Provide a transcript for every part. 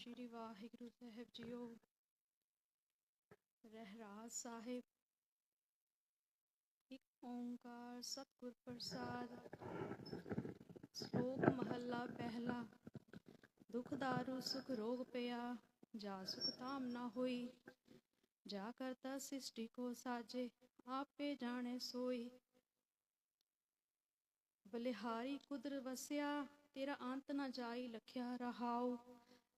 ਸ਼੍ਰੀ ਵਾਹਿਗੁਰੂ ਸਾਹਿਬ ਜੀਓ। ਰਹਿਰਾਸ ਸਾਹਿਬ। ਇੱਕ ਓੰਕਾਰ ਸਤਿਗੁਰ ਪ੍ਰਸਾਦ। ਸ਼ਲੋਕ ਮਹੱਲਾ ਪਹਿਲਾ। ਦੁਖ ਦਾਰੂ, ਸੁਖ ਰੋਗ ਪਿਆ। ਜਾ ਸੁਖ ਤਾਮ ਨਾ ਹੋਈ। ਜਾ ਕਰਤਾ ਸ੍ਰਿਸ਼ਟੀ ਕੋ ਸਾਜੇ। ਆਪੇ ਜਾਣੇ ਸੋਈ। ਬਲਿਹਾਰੀ ਕੁਦਰ ਵਸਿਆ। ਤੇਰਾ ਅੰਤ ਨਾ ਜਾਈ, ਲਖਿਆ ਰਹਾਉ।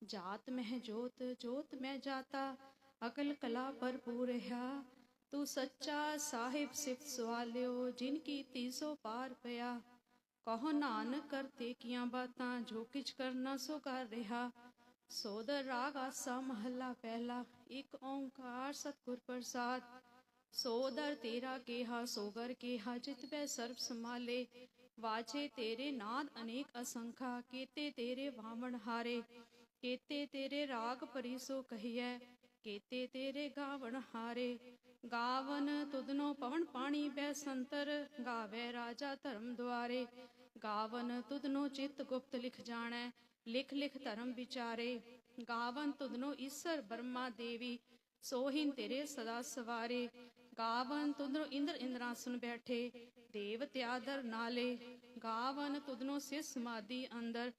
ਜਾਤ ਮਹਿ ਜੋਤ ਜੋਤ ਮੈਂ ਜਾਤਾ, ਅਕਲ ਕਲਾ ਭਰਪੂਰ ਰਹਾ ਤੂੰ ਸੱਚਾ ਸਾਹਿਬ ਸਿਫਤ ਸਵਾਲਿਓ, ਜਿਨ ਕੀ ਤੀਸੋ ਪਾਰ ਪਿਆ। ਕਹੋ ਨਾਨਕ ਕਰਤੇ ਕੀਆਂ ਬਾਤਾਂ, ਜੋ ਕਿਛ ਕਰਨਾ ਸੋ ਕਰ ਰਿਹਾ। ਸੋਦਰ ਰਾਗ ਆਸਾ ਮਹੱਲਾ ਪਹਿਲਾ, ਇੱਕ ਓੰਕਾਰ ਸਤਿਗੁਰ ਪ੍ਰਸਾਦ। ਸੋਦਰ ਤੇਰਾ ਕੇਹਾ, ਸੋਗਰ ਕੇਹਾ, ਜਿਤ ਬੈ ਸਰਬ ਸਮਾਲੇ ਵਾਜੇ ਤੇਰੇ ਨਾਦ ਅਨੇਕ ਅਸੰਖਾ, ਕੀਤੇ ਤੇਰੇ ਵਾਵਣ ਹਾਰੇ। ਕੀਤੇ ਤੇਰੇ ਰਾਗ ਪਰਿਸੋ ਕਹੀਐ, ਕੀਤੇ ਤੇਰੇ ਗਾਵਣ ਹਾਰੇ। ਗਾਵਨ ਤੁਧਨੋ ਪਵਨ ਪਾਣੀ ਬੈ ਸੰਤਰ, ਗਾਵੇ ਰਾਜਾ ਧਰਮ ਦੁਆਰੇ। ਗਾਵਨ ਤੁਧਨੋ ਚਿਤ ਗੁਪਤ ਲਿਖ ਜਾਣੈ, ਲਿਖ ਲਿਖ ਧਰਮ ਵਿਚਾਰੇ। ਗਾਵਨ ਤੁਧਨੋ ਈਸਰ ਬਰਮਾ ਦੇਵੀ, ਸੋਹਿਨ ਤੇਰੇ ਸਦਾ ਸਵਾਰੇ। ਗਾਵਨ ਤੁਧਨੋ ਇੰਦਰ ਇੰਦਰਾਸਨ ਬੈਠੇ, ਦੇਵ ਤਿਆਦਰ ਨਾਲੇ। ਗਾਵਨ ਤੁਧਨੋ ਸਿਸ ਸਮਾਦੀ ਅੰਦਰ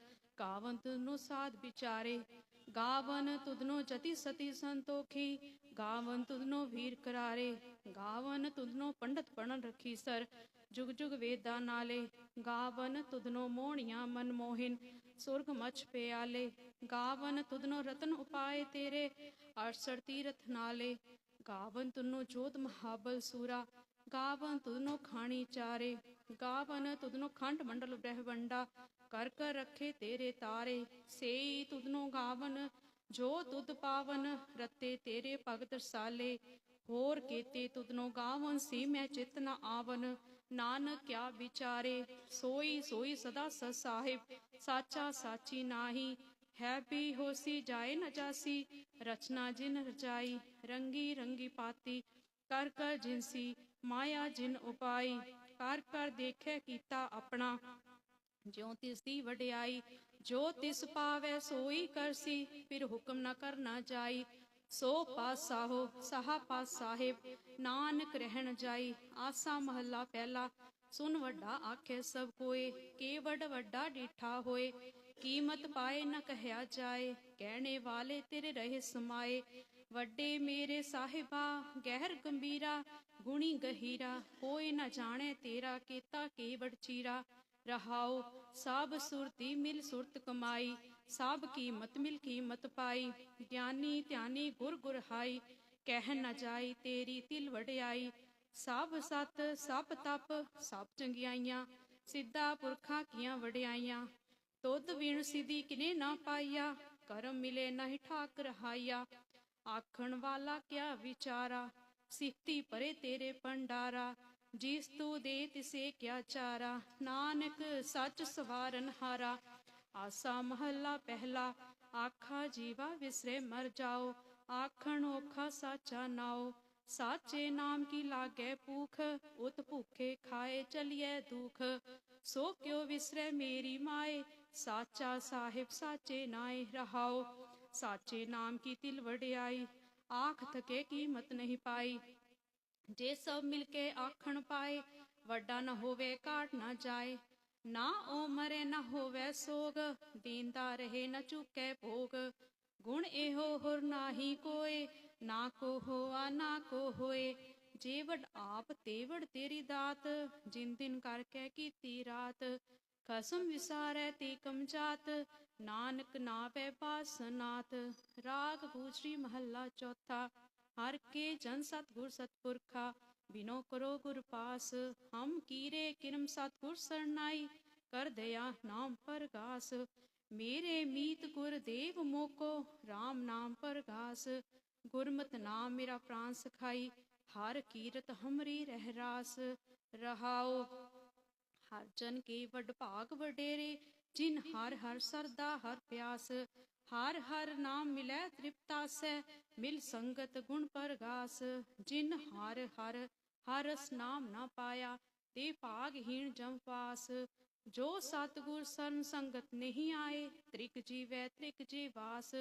ਗਾਵਨ ਤੁਧਨੋ ਸਾਧ ਵਿਚਾਰੇ, ਗਾਵਨ ਤੁਧਨੋ ਜਤੀ ਸਤੀ ਸੰਤੋਖੀ, ਗਾਵਨ ਤੁਧਨੋ ਵੀਰ ਕਰਾਰੇ, ਗਾਵਨ ਤੁਧਨੋ ਪੰਡਤ ਪੜਨ ਰੱਖੀ ਸਰ, ਜੁਗ ਜੁਗ ਵੇਦਾਂ ਨਾਲੇ, ਗਾਵਨ ਤੁਧਨੋ ਮੋਹਣੀਆਂ ਮਨ ਮੋਹਿਨ, ਸੁਰਗ ਮਛ ਪਿਆਲੇ, ਗਾਵਨ ਤੁਧਨੋ ਰਤਨ ਉਪਾਏ ਤੇਰੇ, ਅਰਸਰ ਤੀਰਥ ਨਾਲੇ, ਗਾਵਨ ਤੁਨੋ ਜੋਤ ਮਹਾਬਲ ਸੂਰਾ, ਗਾਵਨ ਤੁਧਨੋ ਖਾਣੀ ਚਾਰੇ, ਗਾਵਨ ਤੁਧਨੋ ਖੰਡ ਮੰਡਲ ਬ੍ਰਹਵੰਡਾ ਕਰ ਕਰ ਰੱਖੇ ਤੇਰੇ ਤਾਰੇ, ਸੇਈ ਤੁਧਨੋ ਗਾਵਨ, ਜੋ ਤੁਧ ਪਾਵਨ, ਰਤੇ ਤੇਰੇ ਭਗਤ ਸਾਲੇ। ਹੋਰ ਕੀਤੇ ਤੁਧਨੋ ਗਾਵਨ ਸੀ ਮੈਂ ਚਿਤ ਨ ਆਵਨ, ਨਾਨਕ ਕਿਆ ਵਿਚਾਰੇ, ਸੋਈ ਸੋਈ ਸਦਾ ਸ ਸਾਹਿਬ, ਸਾਚਾ ਸਾਚੀ ਨਾਹੀ। ਹੈ ਵੀ ਹੋਸੀ ਜਾਏ ਨ ਜਾਸੀ, ਰਚਨਾ ਜਿਨ ਰਚਾਈ, ਰੰਗੀ ਰੰਗੀ ਪਾਤੀ। ਕਰ ਕਰ ਜਿਨਸੀ ਮਾਇਆ ਜਿਨ ਉਪਾਈ, ਕਰ ਕਰ ਦੇਖੇ ਕੀਤਾ ਆਪਣਾ। ਜਿਉ ਤਿਸ ਦੀ ਵਡਿਆਈ, ਜੋ ਤਿਸ ਪਾਵੈ ਸੋਈ ਕਰਸੀ ਫਿਰ ਹੁਕਮ ਨਾ ਕਰਨਾ ਜਾਈ। ਸੋ ਪਾਸਾਹੋ ਸਹਾ ਪਾਸ ਸਾਹਿਬ, ਨਾਨਕ ਰਹਿਣ ਜਾਈ। ਆਸਾ ਮਹੱਲਾ ਪਹਿਲਾ, ਸੁਨ ਵੱਡਾ ਆਖੇ ਸਭ ਕੋਏ ਕੇ ਵੱਡ ਵੱਡਾ ਡੀਠਾ ਹੋਏ। ਕੀਮਤ ਪਾਏ ਨਾ ਕਹਿਆ ਜਾਏ, ਕਹਿਣੇ ਵਾਲੇ ਤੇਰੇ ਰਹੇ ਸਮਾਏ। ਵੱਡੇ ਮੇਰੇ ਸਾਹਿਬਾ, ਗਹਿਰ ਗੰਭੀਰਾ, ਗੁਣੀ ਗਹੀਰਾ ਹੋਏ ਨਾ ਜਾਣੇ ਤੇਰਾ, ਕੀਤਾ ਕੇਵੜ ਚੀਰਾ। ਰਹਾਉ ਸਭ ਸੁਰਤੀ ਮਿਲ ਸੁਰਤ ਕਮਾਈ ਸਭ ਕੀਮਤ ਮਿਲ ਕੀਮਤ ਪਾਈ, ਗਿਆਨੀ ਧਿਆਨੀ ਗੁਰ ਗੁਰ ਹਾਈ, ਕਹਿ ਨ ਜਾਈ ਤੇਰੀ ਤਿਲ ਵਡਿਆਈ ਸਭ ਸਤ ਸਭ ਤਪ ਸਭ ਚੰਗਿਆਈਆਂ, ਸਿੱਧਾ ਪੁਰਖਾਂ ਕੀਆਂ ਵਡਿਆਈਆਂ, ਤੁਧ ਵਿਣ ਸਿਧੀ ਕਿਨੇ ਨਾ ਪਾਈਆ, ਕਰਮ ਮਿਲੇ ਨਹੀਂ ਠਾਕ ਰਹਾਈਆ ਆਖਣ ਵਾਲਾ ਕਿਆ ਵਿਚਾਰਾ, ਸਿੱਖਤੀ ਪਰੇ ਤੇਰੇ ਪੰਡਾਰਾ ਜਿਸ ਤੂ ਦੇ ਤਿਸੇ ਕਿਆ ਚਾਰਾ ਨਾਨਕ ਸੱਚ ਸਵਾਰਨ ਹਾਰਾ ਆਸਾ ਮਹੱਲਾ ਪਹਿਲਾ ਆਖਾ ਜੀਵਾ ਵਿਸਰੇ ਮਰ ਜਾਓ ਆਖਣ ਔਖਾ ਸਾਚਾ ਨਾਓ ਸਾਚੇ ਨਾਮ ਕੀ ਲਾਗੇ ਭੂਖ ਉਤ ਭੁਖੇ ਖਾਏ ਚਲਿਏ ਦੁਖ ਸੋ ਕਿਉ ਵਿਸਰੇ ਮੇਰੀ ਮਾਏ ਸਾਚਾ ਸਾਹਿਬ ਸਾਚੇ ਨਾਏ ਰਹਾਓ ਸਾਚੇ ਨਾਮ ਕੀ ਤਿਲ ਵਡਿਆਈ ਆਖ ਥਕੇ ਕੀਮਤ ਨਹੀਂ ਪਾਈ ਜੇ ਸਭ ਮਿਲ ਕੇ ਆਖਣ ਪਾਏ, ਵੱਡਾ ਨਾ ਹੋਵੇ ਘਾਟ ਨਾ ਜਾਏ। ਨਾ ਉਹ ਮਰੇ ਨਾ ਹੋਵੇ ਸੋਗ ਦੀਨਦਾ ਰਹੇ ਨਾ ਚੁੱਕੇ ਭੋਗ। ਗੁਣ ਇਹੋ ਹੁਰ ਨਾਹੀ ਕੋਏ, ਨਾ ਕੋ ਹੋਆ, ਨਾ ਕੋ ਹੋਏ। ਜੇ ਆਪ ਤੇਵੜ ਤੇਰੀ ਦਾਤ, ਜਿਨ ਦਿਨ ਕਰਕੇ ਕੀਤੀ ਰਾਤ। ਖਸਮ ਵਿਸਾਰੈ ਤੇ ਕਮਜਾਤ, ਨਾਨਕ ਨਾਵੇ ਬਾਸਨਾਤ ਰਾਗ ਗੂਜਰੀ ਮਹੱਲਾ ਚੌਥਾ। ਹਰ ਕੇ ਜਨ ਸਤਗੁਰ ਸਤਪੁਰਖਾ, ਬਿਨੋ ਕਰੋ ਗੁਰ ਪਾਸ, ਹਮ ਕੀਰੇ ਕਿਰਮ ਸਤਗੁਰ ਸਰਨਾਈ, ਕਰ ਦਇਆ ਨਾਮ ਪਰਗਾਸ। ਮੇਰੇ ਮੀਤ ਗੁਰ ਦੇਵ ਮੋਕੋ, RAM ਨਾਮ ਪਰਗਾਸ। ਗੁਰਮਤਿ ਨਾਮ ਮੇਰਾ ਪ੍ਰਾਨ ਸਖਾਈ, ਹਰ ਕੀਰਤ ਹਮਰੀ ਰਹਿ ਰਾਸ। ਰਹਾਓ ਹਰ ਜਨ ਕੀ ਵਡ ਭਾਗ ਵਡੇਰੇ, ਜਿਨ ਹਰ ਹਰ ਸਰਦਾ ਹਰ ਪਿਆਸ। ਹਰ ਹਰ ਨਾਮ ਮਿਲੈ ਤ੍ਰਿਪਤਾਸੈ, ਮਿਲ ਸੰਗਤ ਗੁਣ ਪਰਗਾਸ। ਜਿਨ ਹਰ ਹਰ ਹਰਸ ਨਾਮ ਨਾ ਪਾਇਆ, ਤੇ ਭਾਗਹੀਣ ਜਮ ਪਾਸ। ਜੋ ਸਤਗੁਰ ਸਰਨ ਸੰਗਤ ਨਹੀਂ ਆਏ, ਤ੍ਰਿਕ ਜੀਵੈ ਤ੍ਰਿਕ ਜੀਵਾਸ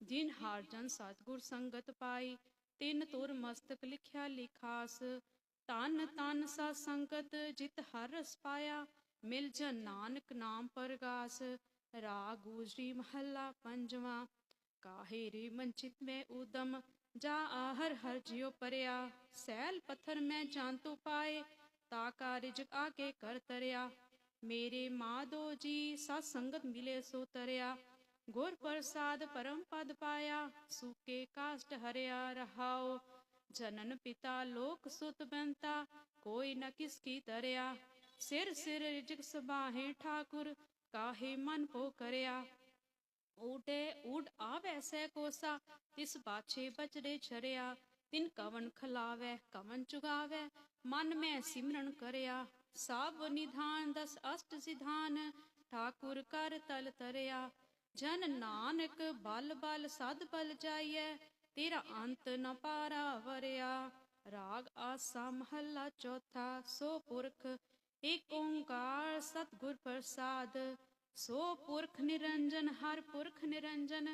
ਜਿਨ ਹਾਰ ਜਨ ਸਤਗੁਰ ਸੰਗਤ ਪਾਈ ਤਿਨ ਤੁਰ ਮਸਤਕ ਲਿਖਿਆ ਲਿਖਾਸ। ਤਨ ਤਨ ਸਾ ਸੰਗਤ ਜਿਤ ਹਰ ਰਸ ਪਾਇਆ, ਮਿਲ ਜਨ ਨਾਨਕ ਨਾਮ ਪਰਗਾਸ। ਰਾਗ ਗੂਜਰੀ ਮਹੱਲਾ ਪੰਜਵਾਂ ਕਾਹੇ ਰੇ ਮਨਚਿਤ ਮੈਂ ਉਦਮ ਜਾ ਆਹਰ ਹਰ ਜਿਉ ਪਰਿਆ ਸੈਲ ਪੱਥਰ ਮੈਂ ਜਾਨ ਪਾਏ ਤਾ ਕਾਰਜ ਆਕੇ ਕਰ ਤਰਿਆ ਮੇਰੇ ਮਾਧੋ ਜੀ ਸਤ ਸੰਗਤ ਮਿਲੇ ਸੋ ਤਰਿਆ ਗੁਰ ਪ੍ਰਸਾਦ ਪਰਮ ਪਦ ਪਾਇਆ ਸੂਕੇ ਕਾਸ਼ਟ ਹਰਿਆ ਰਹਾਓ ਜਨਨ ਪਿਤਾ ਲੋਕ ਸੁਤ ਬੰਤਾ ਕੋਈ ਨ ਕਿਸ ਕੀ ਤਰਿਆ ਸਿਰ ਸਿਰ ਰਿਜਕ ਸਬਾਹੇ ਠਾਕੁਰ ਕਾਹੇ ਮਨ ਪੋ ਕਰਿਆ? ਊਟੇ ਊਡ ਆਵੈ ਸੈ ਕੋਸਾ, ਤਿਸ ਬਾਛੇ ਬਚੜੇ ਛਰਿਆ। ਤਿਨ ਕਵਨ ਖਲਾਵੈ ਕਵਨ ਚੁਗਾਵੈ, ਮਨ ਮੈਂ ਸਿਮਰਨ ਕਰਿਆ। ਸਭ ਨਿਧਾਨ ਦਸ ਅਸ਼ਟ ਸਿਧਾਨ, ਠਾਕੁਰ ਕਰ ਤਲ ਤਰਿਆ। ਜਨ ਨਾਨਕ ਬਲ ਬਲ ਸਦ ਬਲ ਜਾਈਐ, ਤੇਰਾ ਅੰਤ ਨ ਪਾਰਾ ਵਰਿਆ ਰਾਗ ਆਸਾ ਮਹੱਲਾ ਚੌਥਾ, ਸੋ ਪੁਰਖ ਏਕ ਓੰਕਾਰ ਸਤਿਗੁਰ ਪ੍ਰਸਾਦ, ਸੋ ਪੁਰਖ ਨਿਰੰਜਨ, ਹਰ ਪੁਰਖ ਨਿਰੰਜਨ,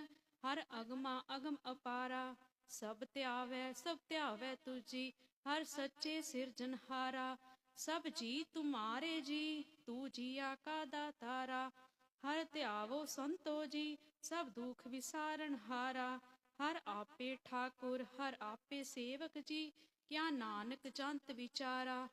ਹਰ ਅਗਮਾ ਅਗਮ ਅਪਾਰਾ, ਸਭ ਧਿਆਵੈ ਸਭ ਧਿਆਵੈ ਤੁਜੀ, ਹਰ ਸੱਚੇ ਸਿਰਜਨਹਾਰਾ ਸਭ ਜੀ ਤੁਮਾਰੇ ਜੀ, ਤੂ ਜੀਆ ਕਾ ਦਾਤਾਰਾ, ਹਰ ਧਿਆਵੋ ਸੰਤੋ ਜੀ, ਸਭ ਦੁਖ ਵਿਸਾਰਨ ਹਾਰਾ, ਹਰ ਆਪੇ ਠਾਕੁਰ, ਹਰ ਆਪੇ ਸੇਵਕ ਜੀ, ਕਿਆ ਨਾਨਕ ਜੰਤ ਵਿਚਾਰਾ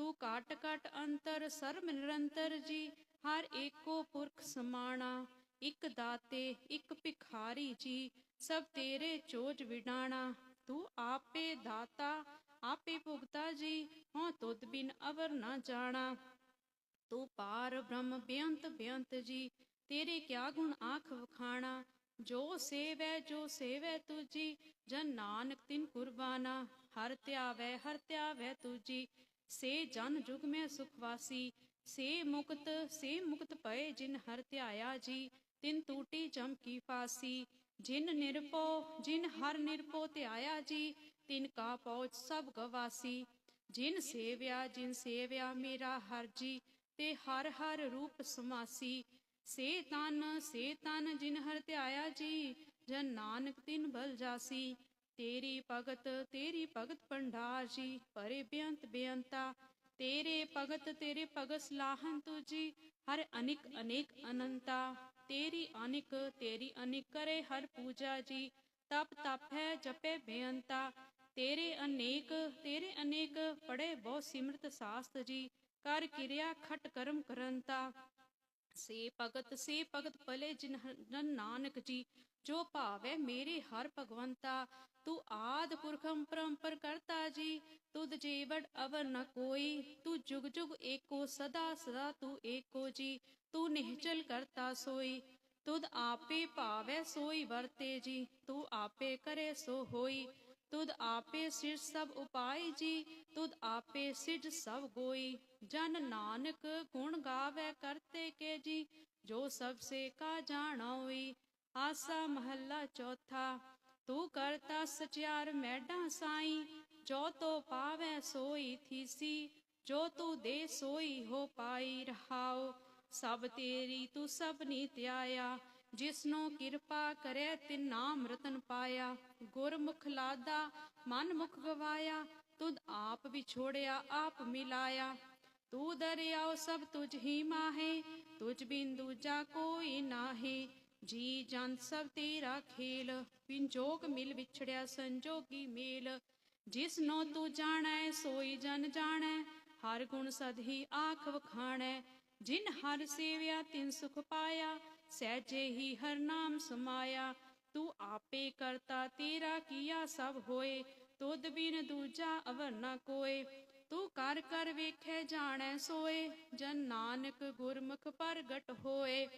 ਤੂੰ ਕਾਟ ਕਾਟ ਅੰਤਰ ਸਰਮ ਨਿਰੰਤਰ ਜੀ, ਹਰ ਏਕੋ ਪੁਰਖ ਸਮਾਣਾ, ਇਕ ਦਾਤੇ, ਇਕ ਭਿਖਾਰੀ ਜੀ, ਸਭ ਤੇਰੇ ਚੋਜ ਵਿਡਾਣਾ। ਤੂੰ ਆਪੇ ਦਾਤਾ, ਆਪੇ ਭੁਗਤਾ ਜੀ ਹਾਂ ਤੁਧ ਬਿਨ ਅਵਰ ਨਾ ਜਾਣਾ। ਤੂੰ ਪਾਰ ਬ੍ਰਹਮ ਬੇਅੰਤ ਬੇਅੰਤ ਜੀ, ਤੇਰੇ ਕਿਆ ਗੁਣ ਆਖ ਵਖਾਣਾ। ਜੋ ਸੇਵੈ ਜੋ ਸੇਵੈ ਤੁਜੀ ਜਨ ਨਾਨਕ ਤਿਨ ਕੁਰਬਾਨਾ। ਹਰ ਧਿਆਵੈ ਹਰ ਧਿਆਵੈ ਤੁਜੀ ਸੇ ਜਨ ਜੁਗ ਮੈਂ ਸੁਖਵਾਸੀ ਸੇ ਮੁਕਤ ਸੇ ਮੁਕਤ ਪਏ ਜਿਨ ਹਰ ਧਿਆਇਆ ਜੀ, ਤਿਨ ਟੂਟੀ ਚਮਕੀ ਫਾਸੀ, ਜਿਨ ਨਿਰਪੋ ਜਿਨ ਹਰ ਨਿਰਪੋ ਧਿਆਇਆ ਜੀ, ਤਿਨ ਕਾ ਪਹੁੰਚ ਸਭ ਗਵਾਸੀ। ਜਿਨ ਸੇਵਿਆ ਜਿਨ ਸੇਵਿਆ ਮੇਰਾ ਹਰ ਜੀ, ਤੇ ਹਰ ਹਰ ਰੂਪ ਸਮਾਸੀ। ਸੇ ਤਨ ਸੇ ਤਨ ਜਿਨ ਹਰ ਧਿਆਇਆ ਜੀ, ਜਨ ਨਾਨਕ ਤਿਨ ਬਲ ਜਾਸੀ। ਤੇਰੀ ਭਗਤ ਤੇਰੀ ਭਗਤ ਭੰਡਾਰ ਜੀ ਪਰੇ ਬੇਅੰਤ ਬੇਅੰਤਾ। ਤੇਰੇ ਭਗਤ ਤੇਰੇ ਭਗਤ ਸਲਾਹਨ ਤੁਜੀ, ਹਰ ਅਨਿਕ, ਅਨੇਕ ਅਨੰਤਾ। ਤੇਰੀ ਅਨਿਕ ਤੇਰੀ ਅਨਿਕ ਕਰੇ ਹਰ ਪੂਜਾ ਜੀ, ਤਪ ਤਪ ਹੈ ਜਪੇ ਬੇਅੰਤਾ। ਤੇਰੇ ਅਨੇਕ ਤੇਰੇ ਅਨੇਕ ਪੜੇ ਬਹੁ ਸਿਮਰਤ ਸਾਸਤ ਜੀ, ਕਰ ਕਿਰਿਆ ਖਟ ਕਰਮ ਕਰੰਤਾ। ਸੇ ਭਗਤ ਸੇ ਭਗਤ ਭਲੇ ਜਿਨ ਨਾਨਕ ਜੀ, ਜੋ ਭਾਵੈ ਮੇਰੇ ਹਰ ਭਗਵੰਤਾ। ਤੂੰ ਆਦ ਪੁਰਖਮ ਪਰੰਪਰ ਕਰਤਾ ਜੀ, ਤੁਧ ਜੀਵੜ ਅਵਰ ਨ ਕੋਈ, ਤੂੰ ਜੁਗ ਜੁਗ ਏਕੋ, ਸਦਾ ਸਦਾ ਤੂੰ ਏਕੋ ਜੀ, ਤੂੰ ਨਿਹਚਲ ਕਰਤਾ ਸੋਈ, ਤੁਧ ਆਪੇ ਭਾਵੈ ਸੋਈ ਵਰਤੇ ਜੀ, ਤੂੰ ਆਪੇ ਕਰੇ ਸੋ ਹੋਈ, ਤੁਧ ਆਪੇ ਸਿਰ ਸਭ ਉਪਾਈ ਜੀ, ਤੁਧ ਆਪੇ ਸਿਜ ਸਭ ਗੋਈ, ਜਨ ਨਾਨਕ ਗੁਣ ਗਾਵੇ ਕਰਤੇ ਕੇ ਜੀ, ਜੋ ਸਭ ਸੇ ਕਾ ਜਾਣੋਈ ਆਸਾ ਮਹੱਲਾ ਚੌਥਾ ਤੂੰ ਕਰਤਾ ਸਚਿਆਰ ਮੈਡਾ ਸਾਈ, ਜੋ ਤੋ ਪਾਵੇ ਸੋਈ ਥੀਸੀ, ਜੋ ਤੂੰ ਦੇ ਸੋਈ ਹੋ ਪਾਈ ਰਹਾਓ। ਸਭ ਤੇਰੀ ਤੂੰ ਸਭ ਧਿਆਇਆ, ਜਿਸਨੂੰ ਕਿਰਪਾ ਕਰੇ ਤਿਨ ਨਾਮ ਰਤਨ ਪਾਇਆ। ਗੁਰਮੁਖ ਲਾਦਾ ਮਨ ਮੁਖ ਗਵਾਇਆ, ਤੁਧ ਆਪ ਵਿਛੋੜਿਆ, ਆਪ ਮਿਲਾਇਆ। ਤੂੰ ਦਰਿਆਓ ਸਭ ਤੁਝ ਹੀ ਮਾਹੇ, ਤੁਝ ਬਿਨ ਦੂਜਾ ਕੋਈ ਨਾਹੀ। ਜੀ ਜਨ ਸਭ ਤੇਰਾ ਖੇਲ, ਪਿੰਜੋਗ ਮਿਲ ਵਿਛੜਿਆ ਸੰਜੋਗੀ ਮੇਲ। ਜਿਸ ਜਿਸਨੋ ਤੂੰ ਜਾਣੈ, ਸੋਈ ਜਨ ਜਾਣੈ, ਹਰ ਗੁਣ ਸਦ ਹੀ ਆਖ ਵਖਾਣੈ। ਜਿਨ ਹਰ ਸੇਵਿਆ, ਤਿਨ ਸੁਖ ਪਾਇਆ, ਸਹਿਜੇ ਹੀ ਹਰ ਨਾਮ ਸਮਾਇਆ। ਤੂੰ ਆਪੇ ਕਰਤਾ, ਤੇਰਾ ਕੀਆ ਸਭ ਹੋਏ। ਤੁਧ ਬਿਨ ਦੂਜਾ ਅਵਰ ਨ ਕੋਏ। ਤੂੰ ਕਰ ਕਰ ਵੇਖੇ, ਜਾਣੈ, ਸੋਏ। ਜਨ ਨਾਨਕ ਗੁਰਮੁਖ ਪ੍ਰਗਟ ਹੋਏ।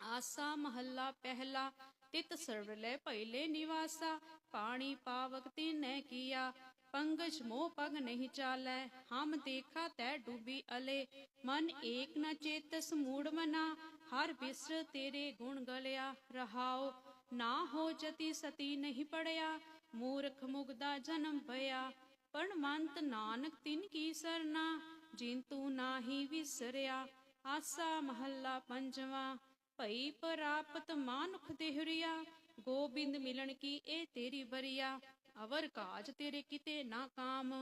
ਆਸਾ ਮਹੱਲਾ ਪਹਿਲਾ, ਤਿਤ ਸਰਵ ਲੈ ਪਹਿਲੇ ਨਿਵਾਸਾ, ਪਾਣੀ ਪਾਵਕ ਤਿਨੈ ਕੀਆ, ਪੰਗਜ ਮੋਹ ਪਗ ਨਹੀਂ ਚਾਲੈ, ਹਮ ਦੇਖਾ ਤੈ ਡੂਬੀ ਅਲੇ, ਮਨ ਏਕ ਨ ਚੇਤਸ ਮੂੜ ਮਨਾ, ਹਰ ਬਿਸਰ ਤੇਰੇ ਗੁਣ ਗਲਿਆ ਰਹਾਓ ਨਾ ਹੋ ਜਤੀ ਸਤੀ ਨਹੀਂ ਪੜਿਆ, ਮੂਰਖ ਮੁਗਦਾ ਜਨਮ ਭਇਆ ਪਰਮੰਤ ਨਾਨਕ ਤਿਨ ਕੀ ਸਰਨਾ, ਜਿਨ ਤੂੰ ਨਾਹੀ ਵਿਸਰਿਆ, ਆਸਾ ਮਹੱਲਾ ਪੰਜਵਾ ਭਈ ਪ੍ਰਾਪਤ ਮਾਨੁਖ ਦੇਹਰੀਆ, ਗੋਬਿੰਦ ਮਿਲਣ ਕੀ ਇਹ ਤੇਰੀ ਬਰੀਆ ਅਵਰ ਕਾਜ ਤੇਰੇ ਕਿਤੇ ਨਾ ਕਾਮ,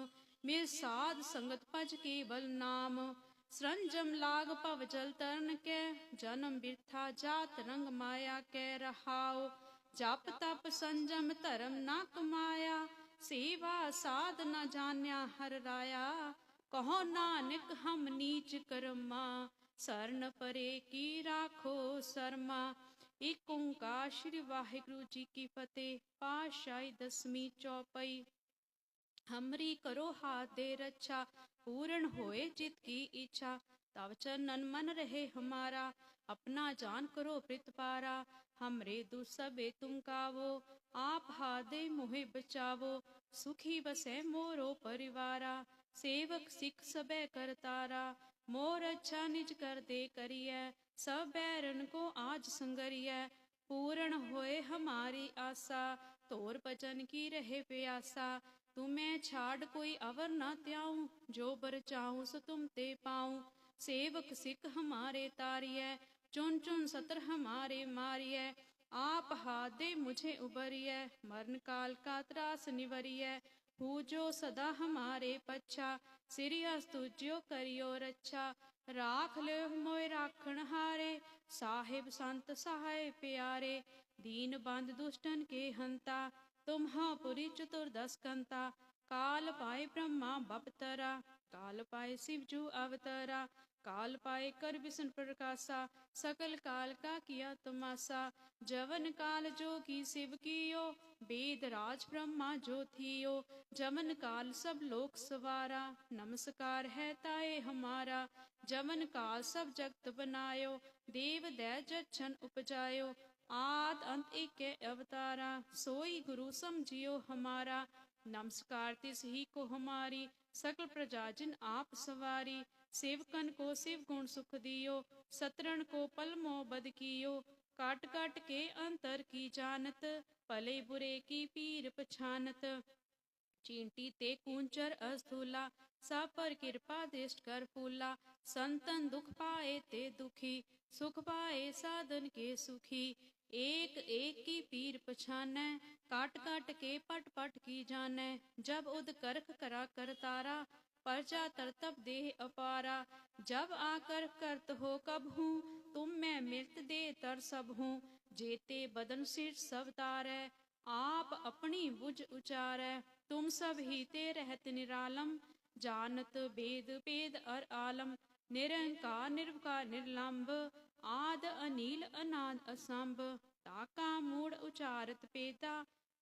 ਮਿਲ ਸਾਧ ਸੰਗਤ ਭਜ ਕੇਵਲ ਨਾਮ। ਸਰੰਜਮ ਲਾਗ ਭਵ ਜਲ ਤਰਨ ਕੈ, ਜਨਮ ਬਿਰਥਾ ਜਾਤ ਰੰਗ ਮਾਇਆ ਕੈ ਰਹਾਓ ਜਪ ਤਪ ਸੰਜਮ ਧਰਮ ਨਾ ਕਮਾਇਆ, ਸੇਵਾ ਸਾਧ ਨਾ ਜਾਣਿਆ ਹਰ ਰਾਇਆ। ਕਹੋ ਨਾਨਕ ਹਮ ਨੀਚ ਕਰਮਾ ਸਰਨ ਪਰੇ ਕੀ ਰਾਖੋ ਸਰਮਾ ਇਕ ਓੰਕਾਰ ਸ੍ਰੀ ਵਾਹਿਗੁਰੂ ਜੀ ਕੀ ਫਤਿਹ ਪਾਸ਼ਾਈ ਦਸਵੀਂ ਚੌਪਈ ਹਮਰੀ ਕਰੋ ਹਾਥ ਦੇ ਰੱਛਾ पूर्ण होए चित की इच्छा तव चरणन मन रहे हमारा अपना जान करो पारा हमरे दुसबे तुम कावो आप हादे मोहे बचावो सुखी बसे मोरो परिवारा सेवक सिख सबे करतारा ਮੋਰ ਅੱਛਾ ਨਿਜ ਕਰਤੇ ਕਰੀਐ, ਸਭ ਬੈਰਨ ਕੋ ਆਜ ਸੰਗਰੀਐ। ਪੂਰਨ ਹੋਏ ਹਮਾਰੀ ਆਸਾ ਤੋਰ ਪਚਨ ਕੀ ਰਹੇ ਪਿਆਸਾ। ਤੁਮੇ ਛਾੜ ਕੋਈ ਅਵਰ ਨਾ ਤਿਆਉ ਜੋ ਬਰ ਚਾਹੂ ਸੋ ਤੁਮ ਤੇ ਪਾਉ। ਸੇਵਕ ਸਿੱਖ ਹਮਾਰੇ ਤਾਰੀਐ ਚੁਨ ਚੁਨ ਸਤਰ ਹਮਾਰੇ ਮਾਰੀਐ। आप हादे मुझे उबरिय मरण काल का त्रास निवरिय पूजो सदा हमारे पच्छा सिरियस तुझ्यो करियो रच्छा राख ले मोय राखण हारे साहिब संत सहाय प्यारे दीन बंद दुष्टन के हंता तुम्हापुरी चतुर्दश कंता काल पाए ब्रह्मा बपतरा काल पाए शिवजू अवतरा काल पाए कर विष्णु प्रकाशा, सकल काल का किया तमाशा। जवन काल जोगी शिव कियो, वेद राज ब्रह्मा जो थियो। जमन काल सब लोक सवारा, नमस्कार है ताए हमारा। जमन काल सब जगत बनायो, देव दै जछन उपजायो। आद अंत एक अवतारा, सोई गुरु समझियो हमारा। नमस्कार तिस ही को हमारी, सकल प्रजा जिन आप सवारी। सेवकन को शिव गुण सुख दियो, सतरण को पलमो बद कियो। काट काट के अंतर की जानत, भले बुरे की पीर पछानत। चींटी ते कूंचर अस्थूला सब पर कृपा दृष्ट कर फूला। संतन दुख पाए ते दुखी, सुख पाए साधन के सुखी। एक एक की पीर पछानै काट काट के पट पट की जानै जब उद करख करा कर तारा परजा तरतब देह अपारा जब आकर करत हो कब हूँ तुम मैं मृत दे तर सब हूँ जेते बदन सिर सब तारै आप अपनी बुझ उचारै तुम सब ही ते रहत निरालम जानत वेद पेद अर आलम निरंकार निर्वकार निर्लंब आद अनील अनाद असंभ ताका मूड उचारत पेदा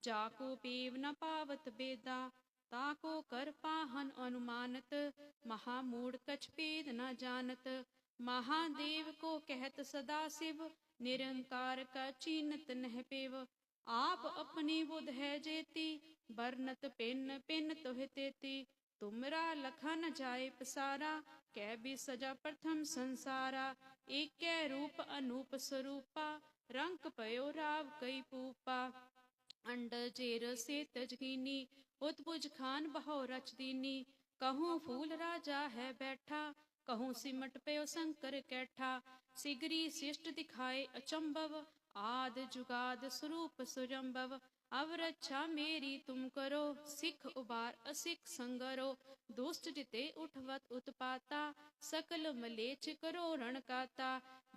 जाको पेव न पावत बेदा ਤਾਕੋ ਕਰ ਪਾਹਨ ਅਨੁਮਾਨਤ ਮਹਾ ਮੂੜ ਕਛ ਭੇਦ ਨਾ ਜਾਣਤ। ਮਹਾਦੇਵ ਕੋ ਕਹਿਤ ਸਦਾ ਸਿਵ, ਨਿਰੰਕਾਰ ਕਾ ਚੀਨਤ ਨਹਿ ਪੇਵ। ਆਪ ਆਪਣੀ ਬੁਧ ਹੈ ਜੇਤੀ ਬਰਨਤ ਪਿੰਨ ਪਿੰਨ ਤੋਹਿ ਤੇਤੀ। ਤੁਮਰਾ ਲਖਾ ਜਾਏ ਪਸਾਰਾ ਕਹਿ ਵੀ ਸਜਾ ਪ੍ਰਥਮ ਸੰਸਾਰਾ। ਏਕੈ ਰੂਪ ਅਨੂਪ ਸਰੂਪਾ, ਰੰਗ ਪਇਓ ਰਾਵ ਕਈ ਪੂਪਾ। ਅੰਡ ਜੇਰ ਸੇ ਤਜਗੀਨੀ उत्पुज खान बहो रच दीनी कहूँ फूल राजा है बैठा कहूँ सिमट पयो शंकर कैठा सिगरी शिष्ट दिखाए अचंभव आद जुगाद स्वरूप सुरंभव अब रक्षा मेरी तुम करो सिख उबार असिख संगरो दुष्ट जिते उठवत उत्पाता सकल मलेच करो रणकाता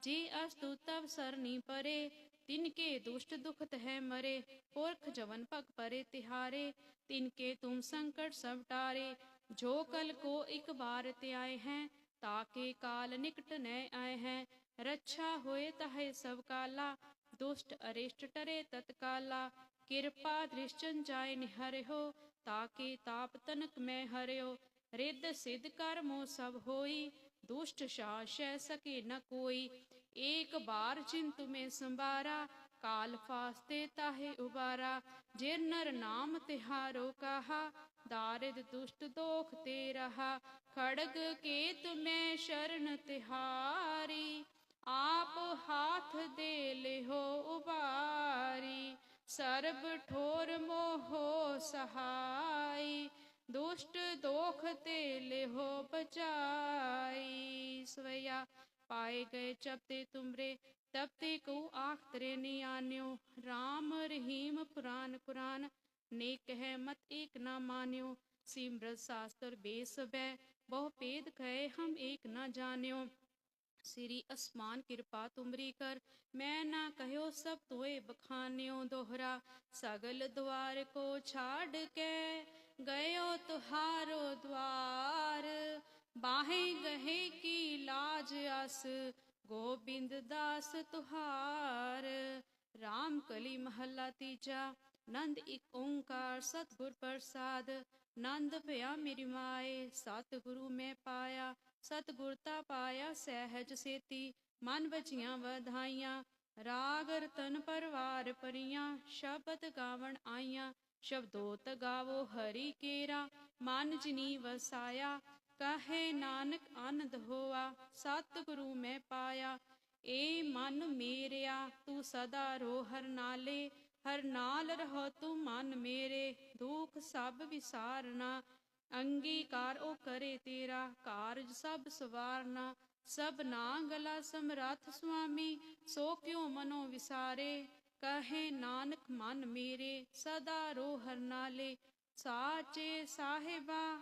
जे अस्तु तब सरनी परे तिनके दुष्ट दुखत है मरे, पुरख जवन पग परे तिहारे, तिनके तुम संकट सब टारे। जो कल को एक बार ते आए हैं, ताके काल निकट न आए हैं। रक्षा होए तहे सब काला, दुष्ट अरिष्ट टरे तत्काला। कृपा दृष्टन जाय निहरे हो, ताके ताप तनक में हरियो रिद्ध सिद्ध कर्मो सब होई, दुष्ट शासय सके न कोई। एक बार चिंतु में संबारा काल फास्ते ताहे उबारा जे नर नाम तिहारो कहा दारिद दुष्ट दोख ते रहा खड़ग केत में शरण तिहारी आप हाथ दे ले हो उबारी सर्ब ठोर मोहो सहाय दुष्ट दोख ते ले हो बचाई सवैया ਪਾਏ ਗਏ ਜਬ ਤੇ ਤੁਮਰੇ ਤਬ ਤੇ ਕਉ ਆਖ ਤਰੇ ਨਿਆਨਿਓ RAM ਰਹੀਮ ਪੁਰਾਨ ਕੁਰਾਨ ਨੇ ਕਹਿ ਮਤ ਏਕ ਨਾ ਮਾਨਿਓ ਸਿਮਰਤ ਸਾਸਤਰ ਬੇਸਬੈ ਬਹੁ ਭੇਦ ਕਹੇ ਹਮ ਏਕ ਨਾ ਜਾਣਿਓ ਸ੍ਰੀ ਅਸਮਾਨ ਕਿਰਪਾ ਤੁਮਰੀ ਕਰ ਮੈਂ ਨਾ ਕਹਿਓ ਸਭ ਤੋਏ ਬਖਾਨਿਓ ਦੋਹਰਾ ਸਗਲ ਦੁਆਰ ਕੋ ਛਾੜ ਕੇ ਗਇਓ ਤੁਹਾਰੋ ਦਵਾਰ ਬਾਹੇ ਗਹੇ ਕੀ ਲਾਜ ਅਸ, ਗੋਬਿੰਦ ਦਾਸ ਤੁਹਾਰ। RAM ਕਲੀ ਮਹੱਲਾ ਤੀਜਾ, ਨੰਦ ਇੱਕ ਓੰਕਾਰ ਸਤਿਗੁਰ ਪ੍ਰਸਾਦ। ਨੰਦ ਭਇਆ ਮੇਰੀ ਮਾਏ, ਸਤਿਗੁਰੂ ਮੈਂ ਪਾਇਆ। ਸਤਿਗੁਰਤਾ ਪਾਇਆ ਸਹਿਜ ਸੇਤੀ, ਮਨ ਵਜੀਆਂ ਵਧਾਈਆਂ। ਰਾਗ ਰਤਨ ਪਰਵਾਰ ਪਰੀਆਂ, ਸ਼ਬਦ ਗਾਵਣ ਆਈਆਂ। ਸ਼ਬਦੋਤ ਗਾਵੋ ਹਰੀ ਕੇਰਾ, ਮਨ ਜਿਨੀ ਵਸਾਇਆ ਕਹੇ ਨਾਨਕ ਆਨੰਦ ਹੋਆ, ਸਤਿਗੁਰੂ ਮੈਂ ਪਾਇਆ। ਏ ਮਨ ਮੇਰਿਆ, ਤੂੰ ਸਦਾ ਰੋ ਹਰ ਨਾਲੇ। ਹਰ ਨਾਲ ਰਹੋ ਤੂੰ ਮਨ ਮੇਰੇ, ਦੁਖ ਸਭ ਵਿਸਾਰਨਾ। ਅੰਗੀਕਾਰ ਉਹ ਕਰੇ ਤੇਰਾ, ਕਾਰਜ ਸਭ ਸਵਾਰਨਾ। ਸਭ ਨਾ ਗਲਾ ਸਮਰੱਥ ਸੁਆਮੀ, ਸੋ ਕਿਉ ਮਨੋ ਵਿਸਾਰੇ? ਕਹੇ ਨਾਨਕ ਮਨ ਮੇਰੇ, ਸਦਾ ਰੋ ਹਰ ਨਾਲੇ। ਸਾਚੇ ਸਾਹਿਬਾ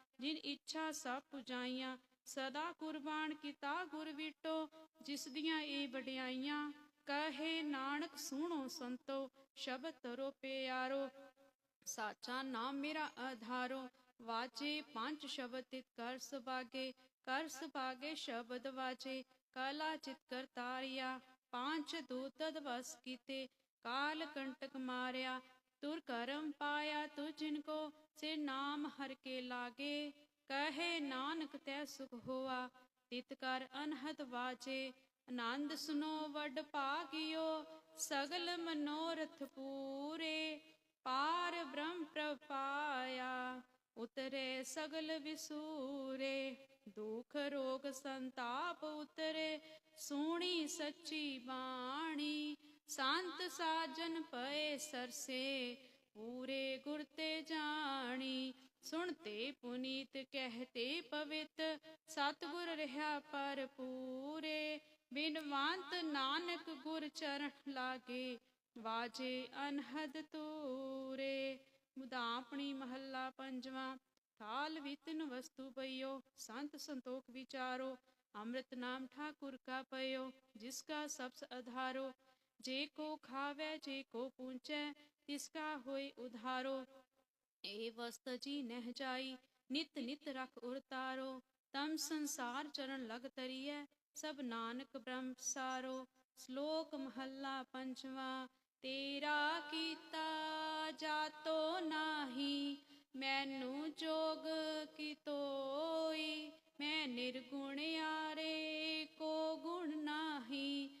ਜਿਨ ਇੱਛਾ ਸਭ ਪੁਜਾਈਆਂ, ਸਦਾ ਕੁਰਬਾਨ ਕੀਤਾ ਗੁਰ ਵਿਟੋ, ਜਿਸ ਦੀਆਂ ਇਹ ਵਡਿਆਈਆਂ, ਕਹੇ ਨਾਨਕ ਸੁਣੋ ਸੰਤੋ, ਸ਼ਬਦ ਤਰੋ ਪਿਆਰੋ, ਸਾਚਾ ਨਾਮ ਮੇਰਾ ਆਧਾਰੋ ਵਾਜੇ ਪੰਜ ਸ਼ਬਦ ਤਿਤ ਕਰ ਸੁਭਾਗੇ ਕਰ ਸੁਭਾਗੇ ਸ਼ਬਦ ਵਾਚੇ, ਕਾਲਾ ਚਿਤ ਕਰ ਤਾਰਿਆ, ਪੰਜ ਦੂਤਦ ਵਸ ਕੀਤੇ, ਕਾਲ ਕੰਟਕ ਮਾਰਿਆ, ਤੁਰ ਕਰਮ ਪਾਇਆ ਤੁ ਜਿਨ ਕੋ ਸੇ ਨਾਮ ਹਰ ਕੇ ਲਾਗੇ, ਕਹੇ ਨਾਨਕ ਤੈ ਸੁਖ ਹੋਆ। ਤਿਤ ਕਰ ਅਨਹਦ ਵਾਜੇ ਆਨੰਦ ਸੁਨੋ ਵੱਡ ਭਾਗਿਓ, ਸਗਲ ਮਨੋਰਥ ਪੂਰੇ, ਪਾਰ ਬ੍ਰਹਮ ਪ੍ਰਪਾਇਆ ਉਤਰੇ ਸਗਲ ਵਿਸੂਰੇ, ਦੁਖ ਰੋਗ ਸੰਤਾਪ ਉਤਰੇ, ਸੋਣੀ ਸੱਚੀ ਬਾਣੀ, ਸੰਤ ਸਾਜਨ ਪਏ ਸਰਸੇ। ਪੂਰੇ ਗੁਰ ਤੇ ਜਾਣੀ ਸੁਣਤੇ ਪੁਨੀਤ ਕਹਤੇ ਪਵਿੱਤ। ਸਤਗੁਰ ਰਹਾ ਪਰ ਪੂਰੇ ਬਿਨਵੰਤ ਨਾਨਕ ਗੁਰ ਚਰਨ ਲਾਗੇ, ਵਾਜੇ ਅਨਹਦ ਤੂਰੇ। ਮੁਦਾਪਣੀ ਮਹੱਲਾ ਪੰਜਵਾਂ, ਥਾਲ ਵਿਤਨ ਵਸਤੂ ਪਈਓ, ਸੰਤ ਸੰਤੋਖ ਵਿਚਾਰੋ, ਅੰਮ੍ਰਿਤ ਨਾਮ ਠਾਕੁਰ ਕਾ ਪਇਓ, ਜਿਸ ਕਾ ਸਬਸ ਆਧਾਰੋ ਜੇ ਕੋ ਖਾਵੇ, ਜੇ ਕੋ ਪੂੰਚੈ ਤਿਸ ਕਾ ਹੋਏ ਉਧਾਰੋ। ਏ ਵਸਤ ਜੀ ਨਹਿ ਜਾਈ, ਨਿਤ ਨਿਤ ਰਖ ਉਰਤਾਰੋ ਤਮ ਸੰਸਾਰ ਚਰਨ ਲਗ ਤਰੀਐ, ਸਭ ਨਾਨਕ ਬ੍ਰਹਮ ਸਾਰੋ। ਸ਼ਲੋਕ ਮਹੱਲਾ ਪੰਜਵਾ, ਤੇਰਾ ਕੀਤਾ ਜਾਤੋ ਨਾਹੀ, ਮੈਨੂੰ ਜੋਗ ਕੀ ਤੋਈ ਮੈਂ ਨਿਰਗੁਣ ਆਰੇ ਕੋ ਗੁਣ ਨਾਹੀ।